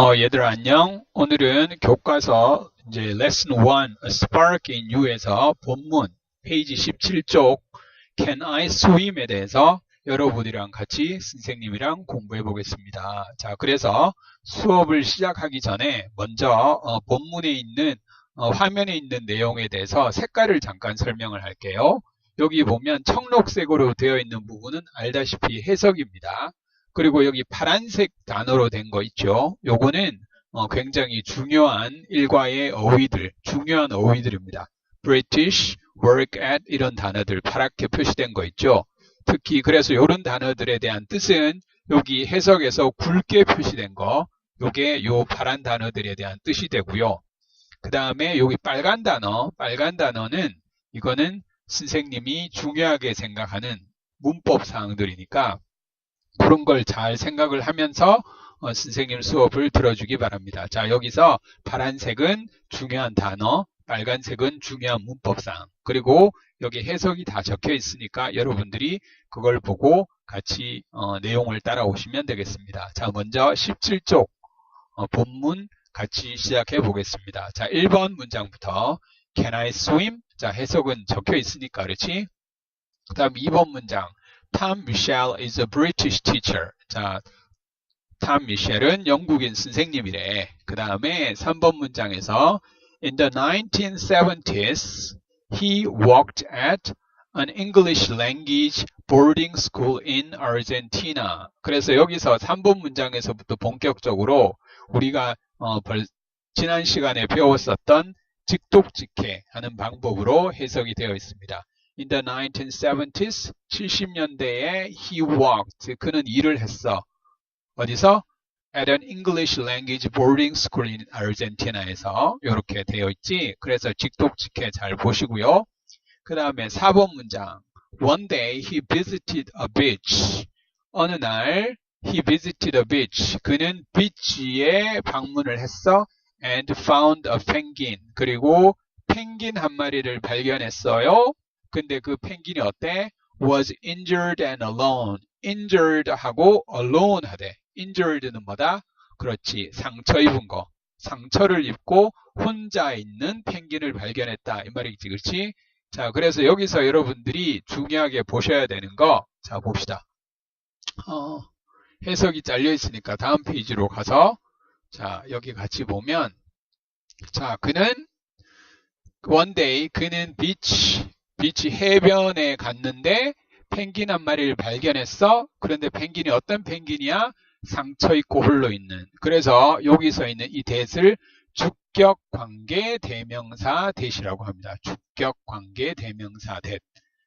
어, 얘들아 안녕. 오늘은 교과서 이제 레슨 1 A Spark in You에서 본문 페이지 17쪽 Can I Swim에 대해서 여러분이랑 같이 선생님이랑 공부해 보겠습니다. 자, 그래서 수업을 시작하기 전에 먼저 어, 본문에 있는 어, 화면에 있는 내용에 대해서 색깔을 잠깐 설명을 할게요. 여기 보면 청록색으로 되어 있는 부분은 알다시피 해석입니다. 그리고 여기 파란색 단어로 된 거 있죠. 요거는 어, 굉장히 중요한 일과의 어휘들, 중요한 어휘들입니다. British, work at 이런 단어들 파랗게 표시된 거 있죠. 특히 그래서 이런 단어들에 대한 뜻은 여기 해석에서 굵게 표시된 거, 요게 요 파란 단어들에 대한 뜻이 되고요. 그 다음에 여기 빨간 단어, 빨간 단어는 이거는 선생님이 중요하게 생각하는 문법 사항들이니까 그런 걸 잘 생각을 하면서 어, 선생님 수업을 들어주기 바랍니다. 자, 여기서 파란색은 중요한 단어, 빨간색은 중요한 문법상, 그리고 여기 해석이 다 적혀 있으니까 여러분들이 그걸 보고 같이 어, 내용을 따라오시면 되겠습니다. 자, 먼저 17쪽 어, 본문 같이 시작해 보겠습니다. 자, 1번 문장부터 Can I swim? 자, 해석은 적혀 있으니까 그렇지? 그 다음 2번 문장 Tom Michelle is a British teacher. 자, 탐 미셸은 영국인 선생님이래. 그 다음에 3번 문장에서 In the 1970s, he worked at an English language boarding school in Argentina. 그래서 여기서 3번 문장에서부터 본격적으로 우리가 어, 벌, 지난 시간에 배웠었던 직독직해 하는 방법으로 해석이 되어 있습니다. In the 1970s, 70년대에 he worked, 그는 일을 했어. 어디서? At an English language boarding school in Argentina에서 이렇게 되어 있지. 그래서 직독직해 잘 보시고요. 그 다음에 4번 문장. One day he visited a beach. 어느 날 he visited a beach. 그는 비치에 방문을 했어. And found a penguin. 그리고 펭귄 한 마리를 발견했어요. 근데 그 펭귄이 어때? was injured and alone. injured 하고 alone 하대. injured는 뭐다? 그렇지. 상처 입은 거. 상처를 입고 혼자 있는 펭귄을 발견했다. 이 말이지. 그렇지? 자, 그래서 여기서 여러분들이 중요하게 보셔야 되는 거. 자, 봅시다. 어, 해석이 잘려 있으니까 다음 페이지로 가서 자, 여기 같이 보면 자, 그는 one day 그는 비치 비치 해변에 갔는데 펭귄 한 마리를 발견했어. 그런데 펭귄이 어떤 펭귄이야? 상처 있고 홀로 있는. 그래서 여기서 있는 이 대를 주격 관계 대명사 대시라고 합니다. 주격 관계 대명사 대.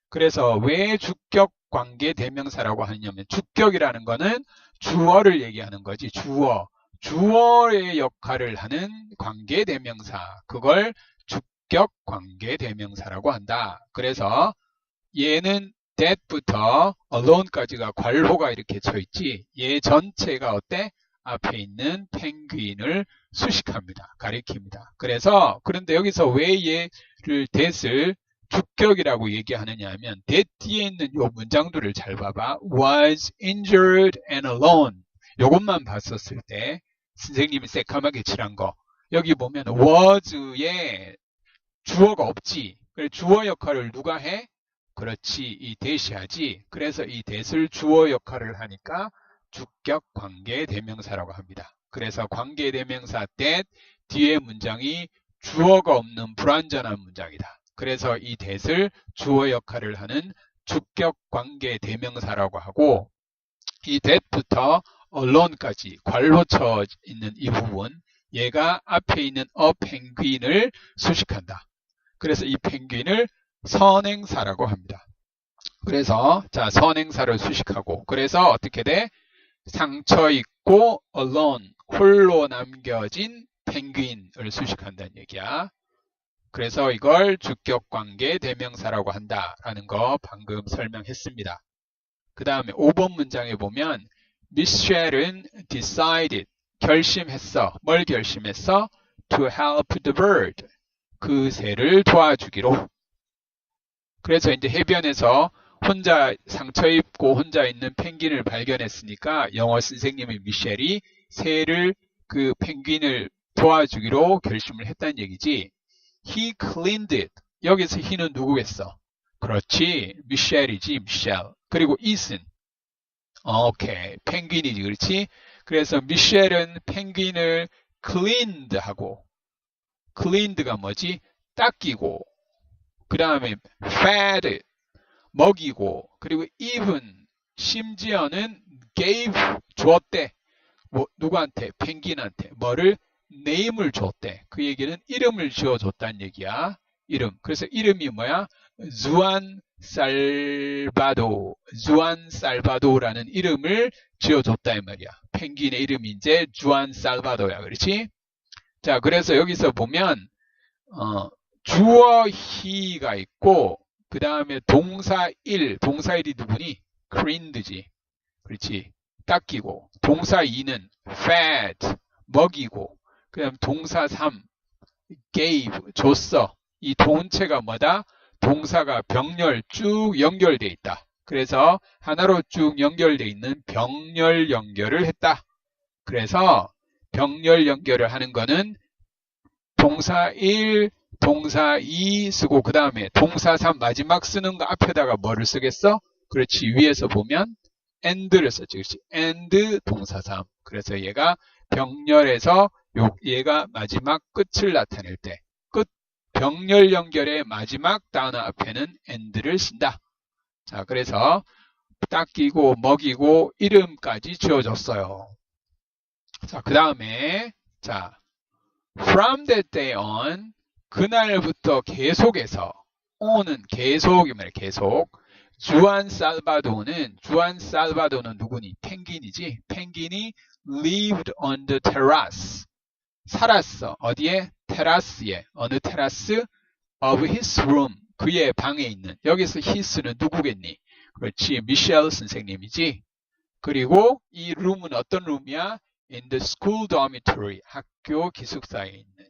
그래서 왜 주격 관계 대명사라고 하냐면 주격이라는 거는 주어를 얘기하는 거지. 주어. 주어의 역할을 하는 관계 대명사. 그걸 주격 관계 대명사라고 한다. 그래서 얘는 that부터 alone까지가 괄호가 이렇게 쳐 있지. 얘 전체가 어때? 앞에 있는 펭귄을 수식합니다. 가리킵니다. 그래서 그런데 여기서 왜 얘를 that을 주격이라고 얘기하느냐 하면 that 뒤에 있는 요 문장들을 잘 봐봐. was injured and alone. 요것만 봤었을 때 선생님이 새까맣게 칠한 거. 여기 보면 was에 주어가 없지. 주어 역할을 누가 해? 그렇지. 이 대시 하지. 그래서 이 대를 주어 역할을 하니까 주격 관계 대명사라고 합니다. 그래서 관계 대명사 that 뒤에 문장이 주어가 없는 불완전한 문장이다. 그래서 이 that을 주어 역할을 하는 주격 관계 대명사라고 하고 이 that부터 alone까지 괄호 쳐 있는 이 부분 얘가 앞에 있는 a 펭귄을 수식한다. 그래서 이 펭귄을 선행사라고 합니다. 그래서 자 선행사를 수식하고 그래서 어떻게 돼? 상처 있고 alone 홀로 남겨진 펭귄을 수식한다는 얘기야. 그래서 이걸 주격관계 대명사라고 한다라는 거 방금 설명했습니다. 그 다음에 5번 문장에 보면 미셸은 decided 결심했어. 뭘 결심했어? to help the bird 그 새를 도와주기로 그래서 이제 해변에서 혼자 상처 입고 혼자 있는 펭귄을 발견했으니까 영어 선생님의 미셸이 새를 그 펭귄을 도와주기로 결심을 했다는 얘기지. He cleaned it. 여기서 he는 누구겠어? 그렇지. 미셸이지, 미셸. 그리고 it은 오케이. 펭귄이지, 그렇지? 그래서 미셸은 펭귄을 cleaned 하고 cleaned가 뭐지? 닦이고 그 다음에 fed 먹이고 그리고 even 심지어는 gave 주었대. 뭐 누구한테? 펭귄한테 뭐를 name을 줬대. 그 얘기는 이름을 지어줬다는 얘기야. 이름. 그래서 이름이 뭐야? 주안 살바도, 주안 살바도라는 이름을 지어줬다 이 말이야. 펭귄의 이름이 이제 주안 살바도야. 그렇지? 자, 그래서 여기서 보면 어, 주어 he가 있고 그 다음에 동사 1, 동사 1이 누구니? cleaned지. 그렇지? 닦이고 동사 2는 fed, 먹이고 그 다음 동사 3, gave, 줬어. 이 동체가 뭐다? 동사가 병렬 쭉 연결돼 있다. 그래서 하나로 쭉 연결돼 있는 병렬 연결을 했다. 그래서 병렬 연결을 하는 거는 동사 1, 동사 2 쓰고 그 다음에 동사 3 마지막 쓰는 거 앞에다가 뭐를 쓰겠어? 그렇지 위에서 보면 and를 썼지. 그렇지. and 동사 3 그래서 얘가 병렬에서 요, 얘가 마지막 끝을 나타낼 때 끝 병렬 연결의 마지막 단어 앞에는 and를 쓴다. 자 그래서 닦이고 먹이고 이름까지 지어줬어요 자 그 다음에 자 from that day on 그날부터 계속해서 on은 계속이면 계속 주안 살바도는 주안 살바도는 누구니? 펭귄이지. 펭귄이 lived on the terrace. 살았어. 어디에? 테라스에. 어느 테라스? of his room. 그의 방에 있는. 여기서 his는 누구겠니? 그렇지. 미셸 선생님이지. 그리고 이 룸은 어떤 룸이야? In the school dormitory. 학교 기숙사에 있는.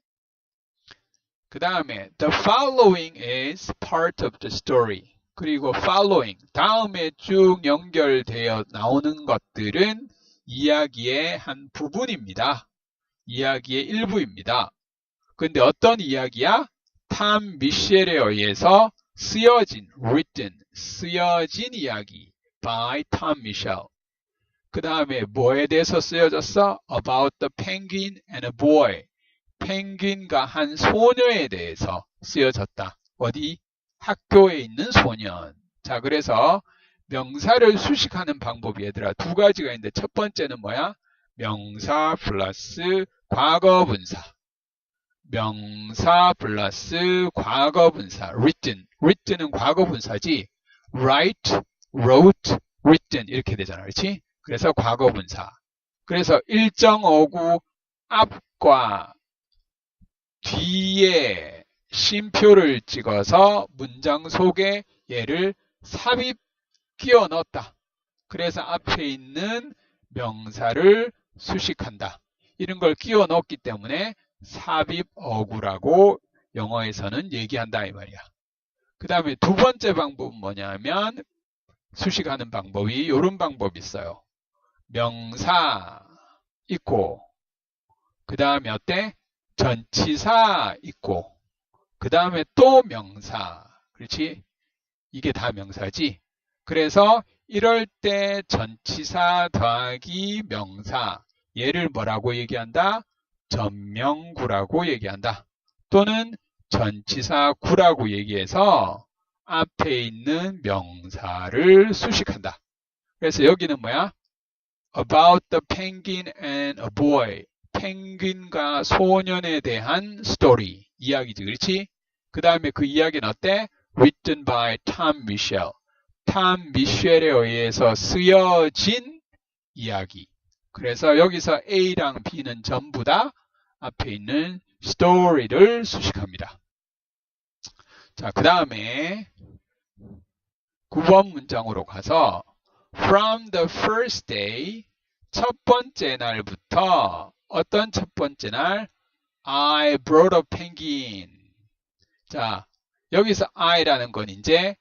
그 다음에 the following is part of the story. 그리고 following 다음에 쭉 연결되어 나오는 것들은 이야기의 한 부분입니다. 이야기의 일부입니다. 근데 어떤 이야기야? 탐 미셸에 의해서 쓰여진 written 쓰여진 이야기 by Tom Michel. 그 다음에 뭐에 대해서 쓰여졌어? About the penguin and a boy. 펭귄과 한 소녀에 대해서 쓰여졌다. 어디? 학교에 있는 소년. 자, 그래서 명사를 수식하는 방법이 얘들아 두 가지가 있는데 첫 번째는 뭐야? 명사 플러스 과거분사. 명사 플러스 과거분사. written. written은 과거분사지. write, wrote, written 이렇게 되잖아. 그렇지? 그래서 과거분사. 그래서 1.59 앞과 뒤에 쉼표를 찍어서 문장 속에 얘를 삽입 끼워 넣었다. 그래서 앞에 있는 명사를 수식한다. 이런 걸 끼워 넣었기 때문에 삽입 어구라고 영어에서는 얘기한다 이 말이야. 그 다음에 두 번째 방법은 뭐냐면 수식하는 방법이 이런 방법이 있어요. 명사 있고 그 다음에 어때? 전치사 있고 그 다음에 또 명사 그렇지? 이게 다 명사지 그래서 이럴 때 전치사 더하기 명사 얘를 뭐라고 얘기한다? 전명구라고 얘기한다 또는 전치사 구라고 얘기해서 앞에 있는 명사를 수식한다 그래서 여기는 뭐야? About the penguin and a boy 펭귄과 소년에 대한 스토리, 이야기지, 그렇지? 그 다음에 그 이야기는 어때? written by Tom Michel. 탐 미셸에 의해서 쓰여진 이야기. 그래서 여기서 A랑 B는 전부 다 앞에 있는 스토리를 수식합니다. 자, 그 다음에 9번 문장으로 가서 from the first day 첫 번째 날부터 어떤 첫 번째 날? I brought a penguin. 자, 여기서 I라는 건 이제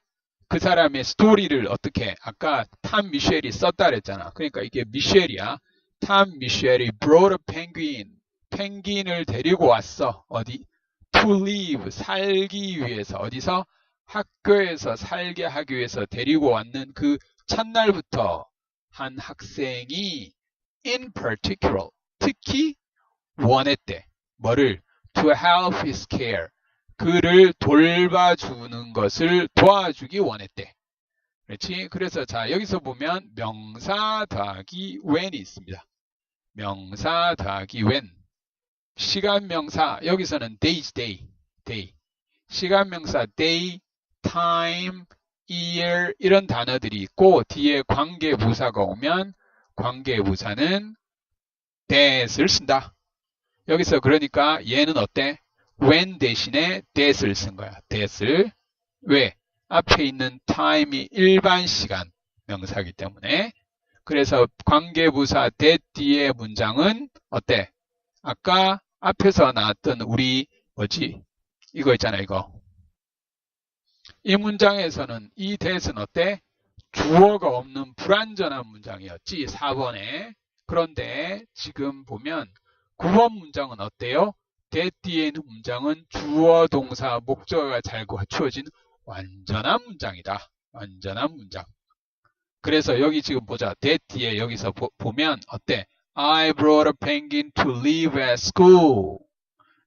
그 사람의 스토리를 어떻게 아까 탐 미셸이 썼다 그랬잖아. 그러니까 이게 미셸이야. 탐 미셸이 brought a penguin. 펭귄을 데리고 왔어. 어디? to live. 살기 위해서. 어디서? 학교에서 살게 하기 위해서 데리고 왔는 그 첫날부터 한 학생이 in particular. 특히 원했대. 뭐를? to help his care. 그를 돌봐주는 것을 도와주기 원했대. 그렇지? 그래서 자 여기서 보면 명사 더하기 when이 있습니다. 명사 더하기 when. 시간 명사 여기서는 days day, day. 시간 명사 day, time, year 이런 단어들이 있고 뒤에 관계 부사가 오면 관계 부사는 that을 쓴다. 여기서 그러니까 얘는 어때? when 대신에 that을 쓴 거야. that을. 왜? 앞에 있는 time이 일반 시간 명사기 때문에. 그래서 관계부사 that 뒤의 문장은 어때? 아까 앞에서 나왔던 우리 뭐지? 이거 있잖아 이거. 이 문장에서는 이 that은 어때? 주어가 없는 불완전한 문장이었지 4번에. 그런데 지금 보면 9번 문장은 어때요? 있는 문장은 주어, 동사, 목적어가 잘 갖추어진 완전한 문장이다. 완전한 문장. 그래서 여기 지금 보자. 뒤에 여기서 보, 보면 어때? I brought a penguin to live at school.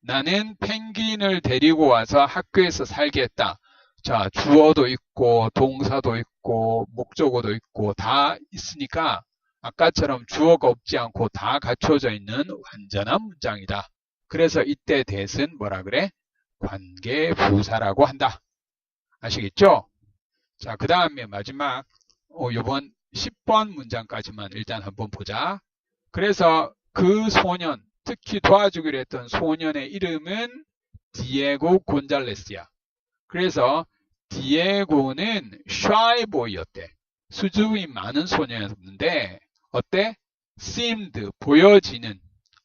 나는 펭귄을 데리고 와서 학교에서 살게 했다. 자, 주어도 있고, 동사도 있고, 목적어도 있고, 다 있으니까 아까처럼 주어가 없지 않고 다 갖춰져 있는 완전한 문장이다. 그래서 이때 대은 뭐라 그래? 관계 부사라고 한다. 아시겠죠? 자, 그 다음에 마지막 어, 요번 10번 문장까지만 일단 한번 보자. 그래서 그 소년, 특히 도와주기로 했던 소년의 이름은 디에고 곤잘레스야. 그래서 디에고는 샤이보이였대. 수줍음이 많은 소년이었는데 어때? seemed 보여지는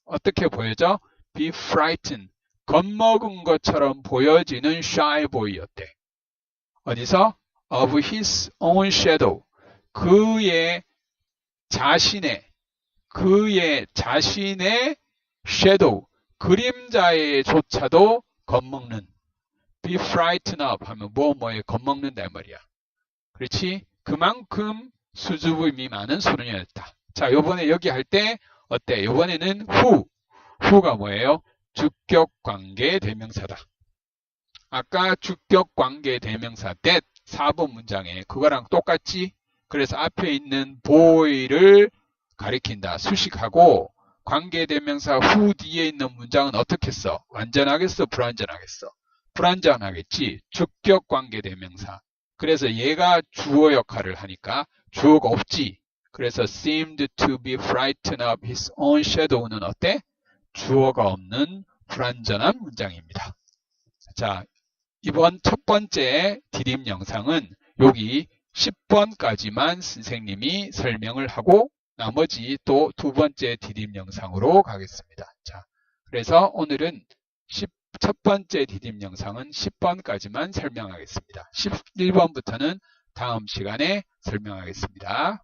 어떻게 보여져? be frightened 겁먹은 것처럼 보여지는 shy boy였대. 어디서? of his own shadow 그의 자신의 그의 자신의 shadow 그림자의 조차도 겁먹는 be frightened of 하면 뭐 뭐에 겁먹는다 말이야. 그렇지? 그만큼 수줍음이 많은 소년이었다. 자, 요번에 여기 할 때 어때? 요번에는 who. who가 뭐예요? 주격 관계 대명사다. 아까 주격 관계 대명사 that 4번 문장에 그거랑 똑같지? 그래서 앞에 있는 boy를 가리킨다. 수식하고 관계 대명사 who 뒤에 있는 문장은 어떻게 써? 완전하겠어? 불완전하겠어? 불완전하겠지? 주격 관계 대명사. 그래서 얘가 주어 역할을 하니까 주어가 없지. 그래서 seemed to be frightened of his own shadow는 어때? 주어가 없는 불완전한 문장입니다. 자, 이번 첫 번째 디딤 영상은 여기 10번까지만 선생님이 설명을 하고 나머지 또 두 번째 디딤 영상으로 가겠습니다. 자, 그래서 오늘은 10, 첫 번째 디딤 영상은 10번까지만 설명하겠습니다. 11번부터는 다음 시간에 설명하겠습니다.